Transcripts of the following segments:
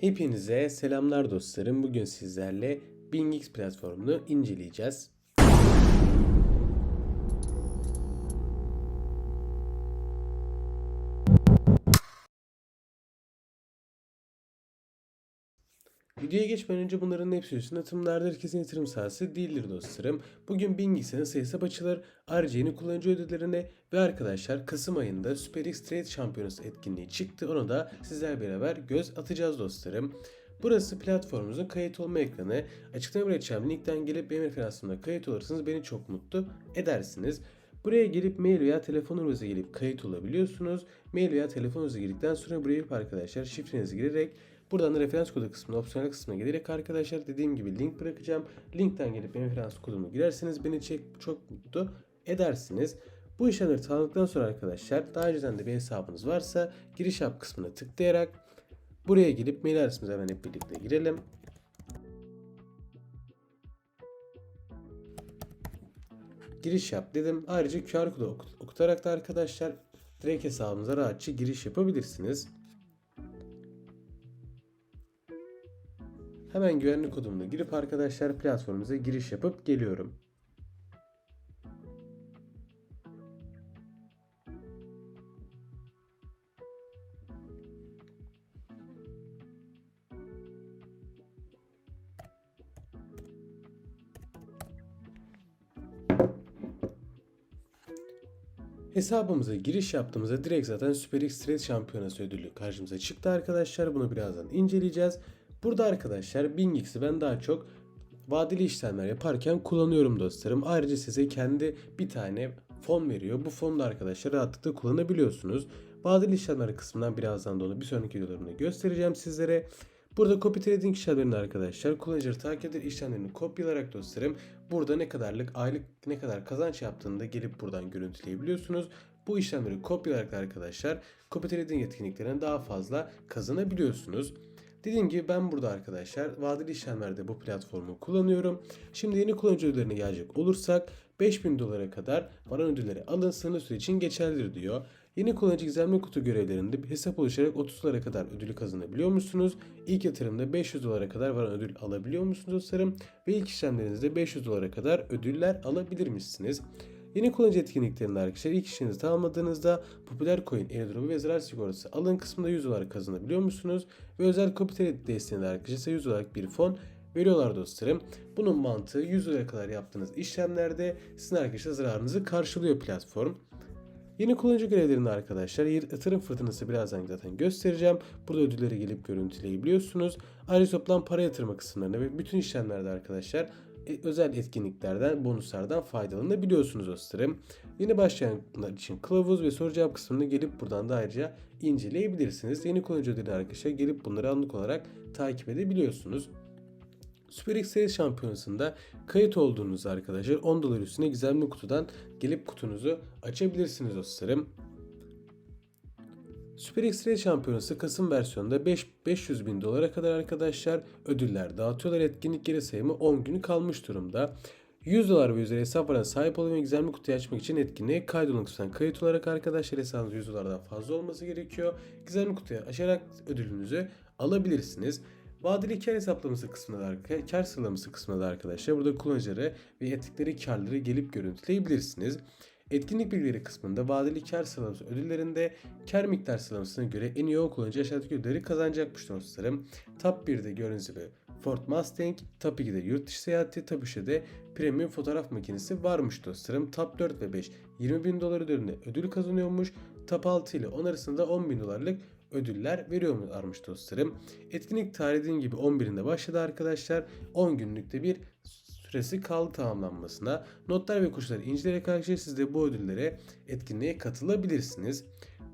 Hepinize selamlar dostlarım. Bugün sizlerle BingX platformunu inceleyeceğiz. Videoya geçmeden önce bunların hepsi üstüne atımlarda herkesin yatırım sahası değildir dostlarım. Bugün BingX'e nasıl hesap açılır, ayrıca yeni kullanıcı ödüllerine ve arkadaşlar Kasım ayında Super X Trade Şampiyonası etkinliği çıktı. Ona da sizler beraber göz atacağız dostlarım. Burası platformumuzun kayıt olma ekranı. Açıklama bırakacağım linkten gelip benim referansımda kayıt olursanız beni çok mutlu edersiniz. Buraya gelip mail veya telefon numaranıza gelip kayıt olabiliyorsunuz. Mail veya telefonunuza girdikten sonra buraya arkadaşlar şifrenizi girerek buradan da referans kodu kısmına, opsiyonel kısmına gelerek arkadaşlar dediğim gibi link bırakacağım. Linkten gelip referans kodumu girerseniz beni çok, mutlu edersiniz. Bu işlemleri tanıdıktan sonra arkadaşlar daha önceden de bir hesabınız varsa giriş yap kısmına tıklayarak buraya gelip mail adresimize hemen hep birlikte girelim. giriş yap dedim. Ayrıca QR kodu okut- okutarak da arkadaşlar direkt hesabınıza rahatça giriş yapabilirsiniz. Hemen güvenlik kodumla girip arkadaşlar platformumuza giriş yapıp geliyorum. Hesabımıza giriş yaptığımızda direkt zaten Super X Trade Şampiyonası ödülü karşımıza çıktı arkadaşlar. Bunu birazdan inceleyeceğiz. Burada arkadaşlar BingX'i ben daha çok vadeli işlemler yaparken kullanıyorum dostlarım. Ayrıca size kendi bir tane fon veriyor. Bu fonu da arkadaşlar rahatlıkla kullanabiliyorsunuz. Vadeli işlemler kısmından birazdan da onu bir sonraki videolarımda göstereceğim sizlere. Burada copy trading işlemlerinde arkadaşlar kullanıcıları takip eder işlemlerini kopyalayarak dostlarım burada ne kadarlık aylık ne kadar kazanç yaptığını da gelip buradan görüntüleyebiliyorsunuz. Bu işlemleri kopyalayarak da arkadaşlar copy trading etkinliklerine daha fazla kazanabiliyorsunuz. Dediğim gibi ben burada arkadaşlar vadeli işlemlerde bu platformu kullanıyorum. Şimdi yeni kullanıcı ödüllerine gelecek olursak 5000 dolara kadar varan ödülleri alın sınırlı süre için geçerlidir diyor. Yeni kullanıcı gizemli kutu görevlerinde bir hesap oluşturarak 30 dolara kadar ödülü kazanabiliyor musunuz? İlk yatırımda 500 dolara kadar varan ödül alabiliyor musunuz dostlarım? Ve ilk işlemlerinizde 500 dolara kadar ödüller alabilirmişsiniz. Yeni kullanıcı etkinliklerinde arkadaşlar ilk işinizi tamamladığınızda popüler coin, airdrop'u ve zarar sigortası alın kısmında 100 dolar kazanabiliyor musunuz? Ve özel copy desteğinde arkadaşlar 100 dolarlık bir fon veriyorlar dostlarım. Bunun mantığı 100 dolara kadar yaptığınız işlemlerde sizin arkadaşlar zararınızı karşılıyor platform. Yeni kullanıcı görevlerinde arkadaşlar yatırım fırtınası birazdan zaten göstereceğim. Burada ödülleri gelip görüntüleyebiliyorsunuz. Ayrıca toplam para yatırma kısımlarında ve bütün işlemlerde arkadaşlar özel etkinliklerden, bonuslardan faydalanabiliyorsunuz dostlarım. Yeni başlayanlar için kılavuz ve soru cevap kısmını gelip buradan da ayrıca inceleyebilirsiniz. Yeni kullanıcı ödülleri arkadaşlar gelip bunları anlık olarak takip edebiliyorsunuz. Super X Series Şampiyonası'nda kayıt olduğunuz arkadaşlar 10 dolar üstüne gizemli kutudan gelip kutunuzu açabilirsiniz dostlarım. Super X Series Şampiyonası Kasım versiyonunda 5, 500 bin dolara kadar arkadaşlar ödüller dağıtıyorlar. Etkinlik geri sayımı 10 günü kalmış durumda. 100 dolar ve üzeri hesap varana sahip olun ve gizemli kutuyu açmak için etkinliğe kaydolun kısmından kayıt olarak arkadaşlar hesabınız 100 dolardan fazla olması gerekiyor. Gizemli kutuyu açarak ödülünüzü alabilirsiniz. Vadeli kar hesaplaması kısmında da kar sıralaması kısmında da arkadaşlar burada kullanıcıları ve ettikleri karları gelip görüntüleyebilirsiniz. Etkinlik bilgileri kısmında vadeli kar sıralaması ödüllerinde kar miktar sıralamasına göre en iyi o kullanıcı aşağıdaki ödülleri kazanacakmış dostlarım. Top 1'de gördüğünüz gibi Ford Mustang, Top 2'de yurt dışı seyahati, Top 3'te de premium fotoğraf makinesi varmış dostlarım. Top 4 ve 5 20 bin dolar ödülünde ödül kazanıyormuş. Top 6 ile 10 arasında 10 bin dolarlık ödüller veriyorlarmış dostlarım. Etkinlik tarihi gibi 11'inde başladı arkadaşlar. 10 günlükte bir süresi kaldı tamamlanmasına. Notlar ve koşulları inceleyerek arkadaşlar siz de bu ödüllere etkinliğe katılabilirsiniz.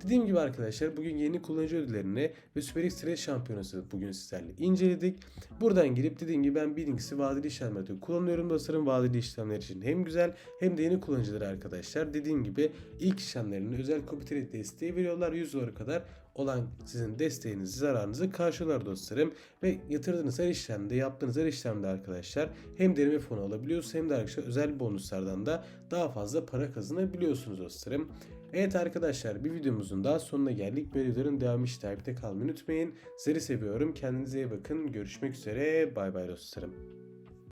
Dediğim gibi arkadaşlar bugün yeni kullanıcı ödüllerini ve Super X Trade Şampiyonası bugün sizlerle inceledik. Buradan girip dediğim gibi ben birincisi vadeli işlemlerde kullanıyorum dostlarım. Vadeli işlemler için hem güzel hem de yeni kullanıcıları arkadaşlar. Dediğim gibi ilk işlemlerinde özel copy desteği veriyorlar. 100 dolara kadar olan sizin desteğinizi, zararınızı karşılar dostlarım. Ve yatırdığınız her işlemde, yaptığınız her işlemde arkadaşlar hem deneme fonu alabiliyorsunuz hem de arkadaşlar özel bonuslardan da daha fazla para kazanabiliyorsunuz dostlarım. Evet arkadaşlar bir videomuzun daha sonuna geldik. Böyle videoların devamı için takipte kalmayı unutmayın. Sizleri seviyorum. Kendinize iyi bakın. Görüşmek üzere. Bay bay dostlarım.